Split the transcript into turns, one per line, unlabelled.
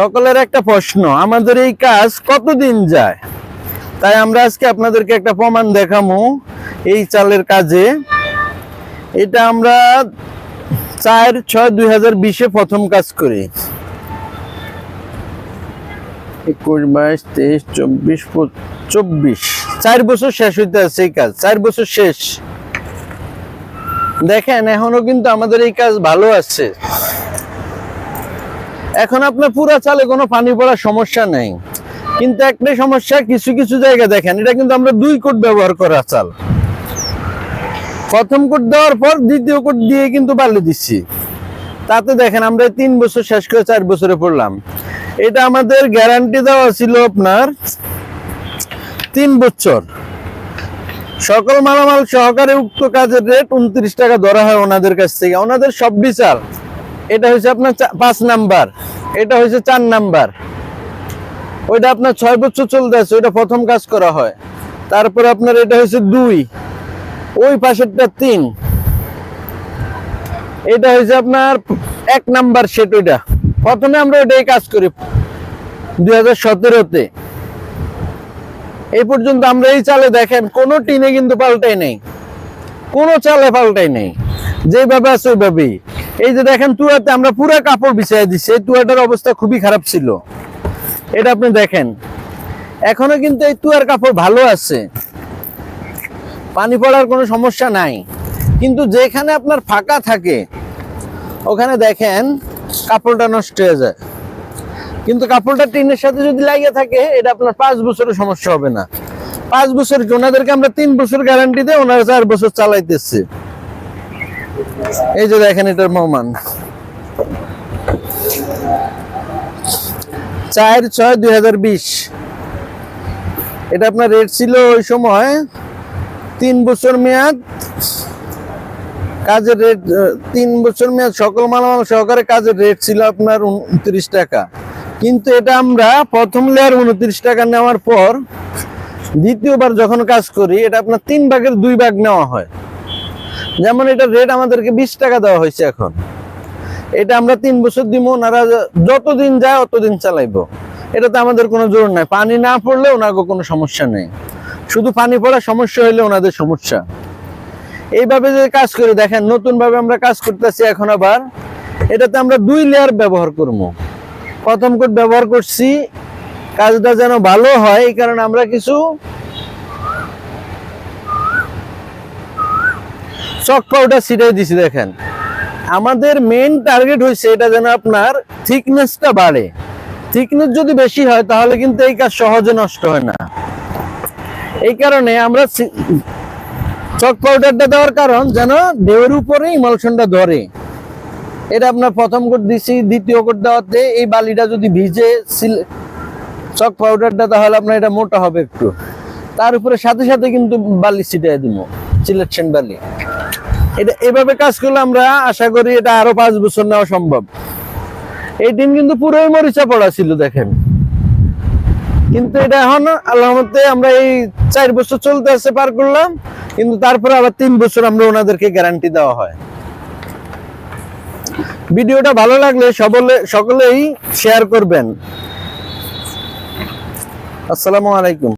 সকলের একটা প্রশ্ন, আমাদের এই কাজ কতদিন যায়? তাই আমরা আজকে আপনাদেরকে একটা প্রমাণ দেখামু এই চালের কাজে। এটা আমরা চার ছয় দুই হাজার বিশে প্রথম কাজ করি। একুশ, বাইশ, তেইশ, চব্বিশ চব্বিশ। চার বছর শেষ হইতে আছে এই কাজ, চার বছর শেষ। দেখেন, এখনও কিন্তু আমাদের এই কাজ ভালো আছে। এখন আপনার পুরা চালে কোনো পানি পড়ার সমস্যা নেই। কিন্তু একটাই সমস্যা, কিছু কিছু জায়গা দেখেন, এটা কিন্তু আমরা দুই কোট ব্যবহার করা চাল। প্রথম কোট দেওয়ার পর দ্বিতীয় কোট দিয়ে কিন্তু বালি দিচ্ছি। তাতে দেখেন আমরা তিন বছর শেষ করে চার বছরে পড়লাম। এটা আমাদের গ্যারান্টি দেওয়া ছিল আপনার তিন বছর। সকল মালামাল সহকারে উক্ত কাজের রেট উনত্রিশ টাকা ধরা হয় ওনাদের কাছ থেকে। ওনাদের সব বিচার। এটা হচ্ছে আপনার পাঁচ নাম্বার। এটা হচ্ছে চার নাম্বার। ওইটা আপনার ছয় বছর চলতে আছে, ওইটা প্রথম কাজ করা হয়। তারপরে আপনার এটা হচ্ছে দুই। ওই পাশেরটা তিন। এটা হচ্ছে আপনার এক নাম্বার সেট ওইটা। প্রথমে আমরা ওইটাই কাজ করি দুই হাজার সতেরোতে। এই পর্যন্ত আমরা এই চালে দেখেন, কোনো টিনে কিন্তু পাল্টাই নেই। কোনো চালে পাল্টাই নেই। যেভাবে আছে ওইভাবেই। এই যে দেখেন তুয়াতে আমরা পুরো কাপড় বিছিয়ে দিচ্ছি এই তুয়াটার অবস্থা খুবই খারাপ ছিল। এটা আপনি দেখেন। এখনও কিন্তু এই তুয়ার কাপড় ভালো আছে। পানি পড়ার কোনো সমস্যা নাই। কিন্তু যেখানে আপনার ফাঁকা থাকে, ওখানে দেখেন কাপড়টা নষ্ট হয়ে যায়। কিন্তু কাপড়টা টিনের সাথে যদি লাগিয়ে থাকে, এটা আপনার পাঁচ বছরের সমস্যা হবে না। পাঁচ বছর? ওনাদেরকে আমরা তিন বছর গ্যারান্টি দেয় ওনারা চার বছর চালাইতেছে। এই যে দেখেন এটার মহমান চার ছয় দুই এটা আপনার রেট ছিল ওই সময় তিন বছর মেয়াদ। কাজের রেট তিন বছর মেয়াদ সকল মালামাল সহকারে কাজের রেট ছিল আপনার উনত্রিশ টাকা। কিন্তু এটা আমরা প্রথম লেয়ার উনত্রিশ টাকা নেওয়ার পর দ্বিতীয়বার যখন কাজ করি, এটা আপনার তিন ভাগের দুই ভাগ নেওয়া হয়। যেমন এটা রেট আমাদেরকে বিশ টাকা দেওয়া হয়েছে এখন। এটা আমরা তিন বছর দিব ওনারা যতদিন যায় অতদিন চালাইবো। এটাতে আমাদের কোনো জোর নাই। পানি না পড়লে ওনাকে কোনো সমস্যা নেই। শুধু পানি পড়ার সমস্যা হইলে ওনাদের সমস্যা। এইভাবে যে কাজ করে, দেখেন নতুন ভাবে আমরা কাজ করতেছি এখন আবার। এটাতে আমরা দুই লেয়ার ব্যবহার করব প্রথম কোট ব্যবহার করছি, কাজটা যেন ভালো হয়, এই কারণে আমরা কিছু চক পাউডার ছিটাই দিছি দেখেন। আমাদের মেইন টার্গেট হয়েছে এটা যেন আপনার থিকনেসটা বাড়ে। থিকনেস যদি বেশি হয়, তাহলে কিন্তু এই কাজ সহজে নষ্ট হয় না। এই কারণে আমরা চক পাউডারটা দেওয়ার কারণ যেন ঢেউয়ের উপরে ইমালশনটা ধরে। এটা আপনার প্রথম কোট দিছি, দ্বিতীয় কোট দেওয়াতে এই বালিটা যদি ভিজে চক পাউডারটা তাহলে আপনার এটা মোটা হবে একটু। তার উপরে সাথে সাথে কিন্তু বালি ছিটাই দিব সিলেকশন বালি। এটা এভাবে কাজ করলে আমরা আশা করি এটা আরও পাঁচ বছর নেওয়া সম্ভব। এই দিন কিন্তু পুরোই মরিচা পড়া ছিল, দেখেন। কিন্তু এটা এখন আল্লাহমতে আমরা এই চার বছর চলতে আছে, পার করলাম। কিন্তু তারপরে আবার তিন বছর আমরা ওনাদেরকে গ্যারান্টি দেওয়া হয়। ভিডিওটা ভালো লাগলে সকলে সকলেই শেয়ার করবেন। আসসালামু আলাইকুম।